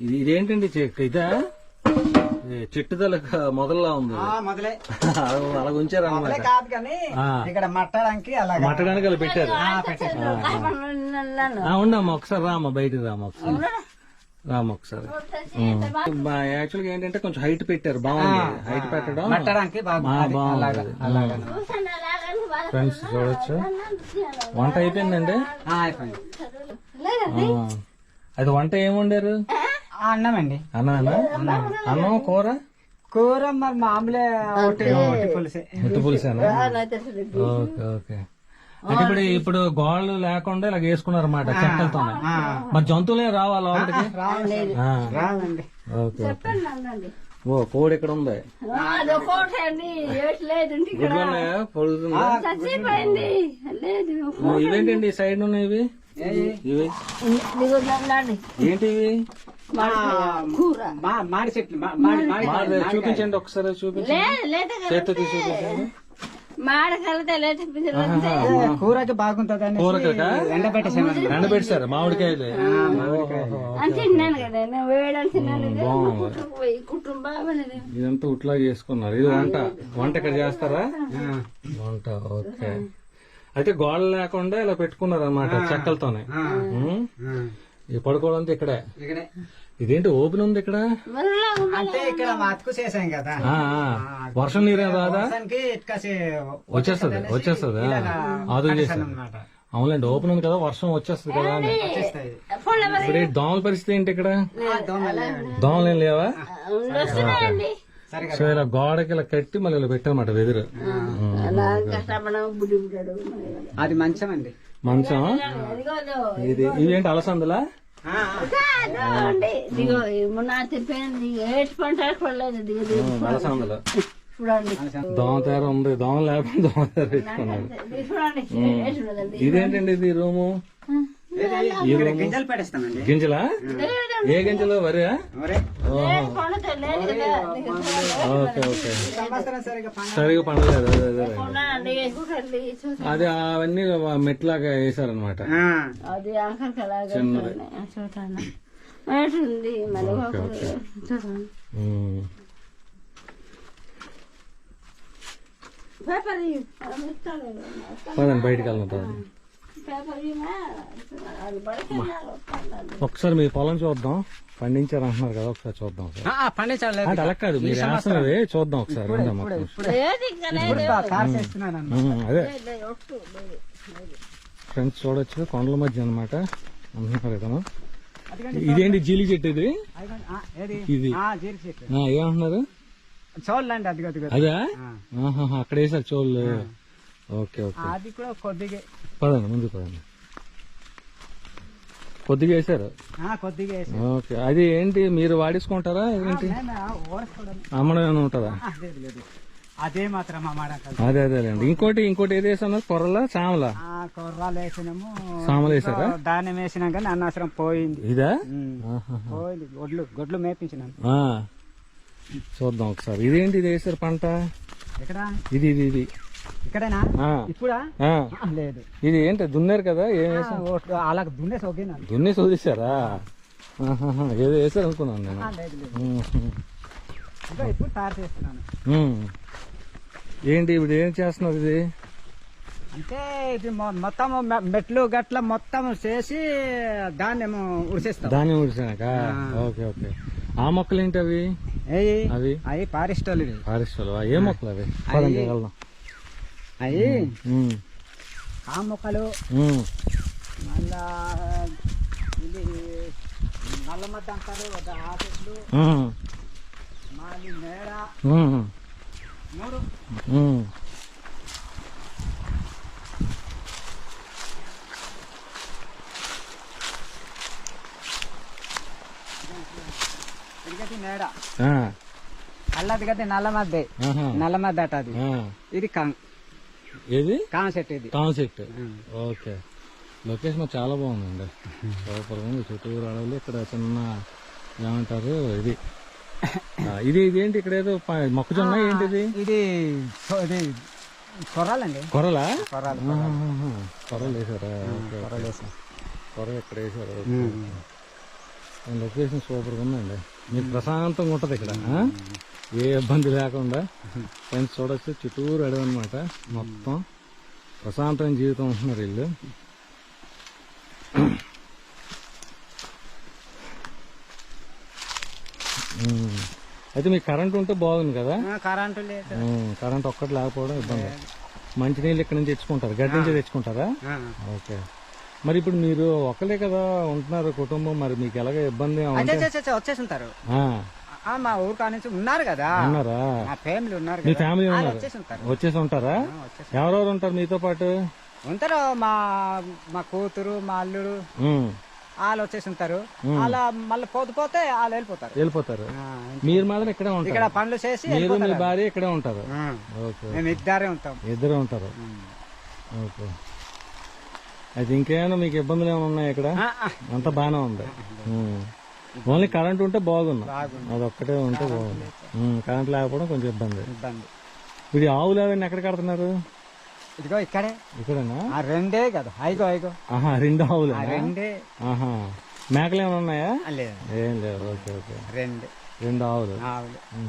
ఇది ఇదేంటండి ఇదా? తలక మొదల్లా ఉంది. ఆ, మొదలే. అలా- ఉంచారు కాదు కానీ. ఇక్కడ మట్టడానికి అలా పెట్టారు. ఆ, పెట్టేసాం. ఆ, ఉండమ్మా ఒకసారి రామ్మా బయటికి రామ్మా ఒకసారి. రామ్మా ఒకసారి. యాక్చువల్గా ఏంటంటే కొంచెం హైట్ పెట్టారు బాగుంది. హైట్ పెట్టడం. బాగుంది. ఫ్రెండ్స్ చూడొచ్చు. వంట అయిపోయిందండి. అది వంట ఏం వండారు ఆ, అన్నమండి. అన్నా అన్నం కూర? కూర మరి మామూలే ఒకటి పులుసే. పులుసేనా? Okay okay. అంటే ఇప్పుడు ఇప్పుడు గోళ్ళు లేకుండా ఇలా వేసుకున్నారు అన్నమాట ఆ, మరి జంతువులే రావాలి లోపలికి ఓ కోడి ఇక్కడ. ఉంది ఇవేంటండి సైడ్ ఉన్నాయి ఇవి? మాడి చెట్లు చూపించండి ఒకసారి చూపించండి. కూరకి బాగుంటదని కూరకా? ఎండబెట్టేసాను ఎండబెట్టారు మామిడికాయలు. ఇదంతా ఉట్లా చేసుకున్నారు ఇది వంట వంట ఇక్కడ చేస్తారా? వంట ఓకే. అయితే గోడలు లేకుండా ఇలా పెట్టుకున్నారు అనమాట చెక్కలతోనే. పడుకోవడానికి ఇక్కడే. ఇదేంటి ఓపెన్ ఉంది ఇక్కడ? అంటే ఇక్కడ మతుకు చేసాం కదా. వర్షం నీరేం రాదా? వర్షానికి ఇటుకసి వచ్చేస్తుంది వచ్చేస్తుంది? అన్నమాట. అవునండి ఓపెన్ ఉంది కదా వర్షం వచ్చేస్తుంది కదా ఇప్పుడు దోమల పరిస్థితి ఏంటి ఇక్కడ? దోమలు ఏం లేవా? సో ఇలా గోడకి ఇలా కట్టి మళ్ళీ ఇలా పెట్టారన్నమాట వెదురు. అది మంచం అండి మంచం ఇది ఇవేంటి అలసందులా? అలసందులు. చూడండి. దోమ తేర ఉంది దోమ లేకుండా దోమ తేర పెట్టుకున్నాడు ఇది చూడండి. ఏటి ఉన్నదండి ఇదేంటండి ఇది రూము? గింజలు పెట్టేస్తామండి గింజలా? ఏ గింజలు వరి. Okay okay. సరిగా పండ సరిగా పండలేదు అదే అవన్నీ మెట్లాగా వేసారనమాట ఆ, అది ఉంది. మరి. పదండి బయటికి వెళ్తాం ఒకసారి మీ పొలం చూద్దాం. పండించారు అంటున్నారు కదా ఒకసారి చూద్దాం పండించాలి అంటే అలా కాదు మీరు వేస్తున్నది చూద్దాం ఒకసారి అదే. ఫ్రెండ్స్ చూడొచ్చు కొండల మధ్య అనమాట అంటున్నారు కదా. ఇదేంటి జీలి చెట్టు ఇది? ఇది. ఏమంటున్నారు? చూడండి అది? అది అదే అక్కడ వేసారు చోళ్ళు. Okay okay. అది కూడా కొద్దిగా. పదండి ముందు పదండి. కొద్దిగా వేసారు? ఆ, కొద్దిగా ఓకే. అది ఏంటి మీరు వాడేసుకుంటారా ఏంటి అమ్మడం ఉంటుందా? అదే మాత్రం కలిసి అదే అదేలేండి ఇంకోటి ఇంకోటి ఏది వేసన్నారు కొర్రలా చామలా ఆ కుర్రాలు వేసినాము. సామలు వేసారా? ధాన్యం వేసినాక అన్నవసరం పోయింది. ఇదా. పోయింది. గొడ్లు గొడ్లు మేపించినాను. చూద్దాం ఒకసారి. ఇదేంటి ఇది వేసారు పంట? ఇది ఇది ఇది. ఇక్కడేనా. ఇప్పుడా? లేదు. ఇది ఏంటి దున్నారు కదా? ఏం అలా దున్నేసి ఒకేనాను దున్ని చూదిస్తారా ఆహాహా. ఏదో వేసారు అనుకున్నాను నేను. ఇప్పుడు తయారు చేస్తున్నాను. ఉమ్. ఏంటి ఇప్పుడు ఏం చేస్తున్నారు ఇది? అంటే ఇది మొత్తం మెట్లు గట్ల మొత్తం చేసి ధాన్యము ఉడిసేస్తాం. ధాన్యం ఉడిసాక ఓకే ఓకే. ఆ మొక్కలు ఏంటి అవి? అవి? అవి పారిస్టోలు ఇవి. ఫారెస్ట్లు ఏ మొక్కలు అవి? ఉమ్. ఆ మొక్కలు. మళ్ళా ఇది నల్ల మద్ద అంటారు ఒక ఆ చెట్లు. మళ్ళీ మేడ. మూడు మేడ. అల్లది గది నల్ల మద్దే ఆహా. నల్ల మద్ద అట అది. ఇది కాం ఏది? కాం చెట్టు ఇది. Concept okay. లొకేషన్ చాలా బాగుందండి. సూపర్ ఉంది చుట్టూరు అడవులు ఇక్కడ చిన్న ఏమంటారు ఇది. ఇది ఇదేంటి ఇక్కడ ఏదో మొక్కజొన్న ఏంటిది? ఇది ఇది కొరలా. కొరలు వేసారా ఓకే, ఓకే. కొర ఎక్కడ వేసారు. లొకేషన్ సూపర్గా ఉందండి. మీకు ప్రశాంతంగా ఉంటుంది ఇక్కడ? ఏ ఇబ్బంది లేకుండా ఫ్రెండ్స్ చూడొచ్చు చుట్టూరు అడవి అనమాట మొత్తం ప్రశాంతమైన జీవితం ఉంటున్నారు వీళ్ళు. అయితే మీకు కరెంట్ ఉంటే బాగుంది కదా? కరెంటు కరెంట్ ఒక్కటి లేకపోవడం ఇబ్బంది. మంచినీళ్ళు ఇక్కడ నుంచి తెచ్చుకుంటారు గడ్డి నుంచి తెచ్చుకుంటారా. ఓకే. మరి ఇప్పుడు మీరు ఒక్కలే కదా ఉంటున్నారు కుటుంబం మరి మీకు ఎలాగ ఇబ్బంది అచ్చా, వచ్చేసింటారు. మా ఊరు కాడ నుంచి ఉన్నారు కదా. ఉన్నారా? మా ఫ్యామిలీ ఉన్నారు మీ ఫ్యామిలీ ఉన్నారు. వచ్చేసి ఉంటారు? ఎవరెవరు ఉంటారు మీతో పాటు? ఉంటారు మా మా కూతురు మా అల్లుడు. వాళ్ళు వచ్చేసి ఉంటారు అలా మళ్ళీ పోతే పోతే వాళ్ళు వెళ్ళిపోతారు. వెళ్ళిపోతారు. మీరు మాత్రం ఇక్కడే ఉంటారు. ఇక్కడ పనులు చేసి మీరు మీ భార్య ఇక్కడే ఉంటారు. మేము ఇద్దరే ఉంటాం. ఇద్దరు ఉంటారు. ఓకే. అయితే ఇంకేమైనా మీకు ఇబ్బందులు ఏమైనా ఉన్నాయా ఇక్కడ? అంతా బాగానే ఉంది. ఓన్లీ కరెంట్ ఉంటే బాగుంది. అది ఒక్కటే ఉంటే బాగుంది. కరెంట్ లేకపోవడం కొంచెం ఇబ్బంది. ఈ ఆవులు అవన్నీ ఎక్కడ కడుతున్నారు? ఇదిగో ఇక్కడే. ఇక్కడేనా? రెండే కదా. ఐగో ఐగో ఆహా రెండు ఆవులు రెండే. ఆహా. మేకలు ఏమైనా ఉన్నాయా లేదు. ఏం లేవు ఓకే ఓకే. రెండు. రెండు ఆవులు. ఆవులు.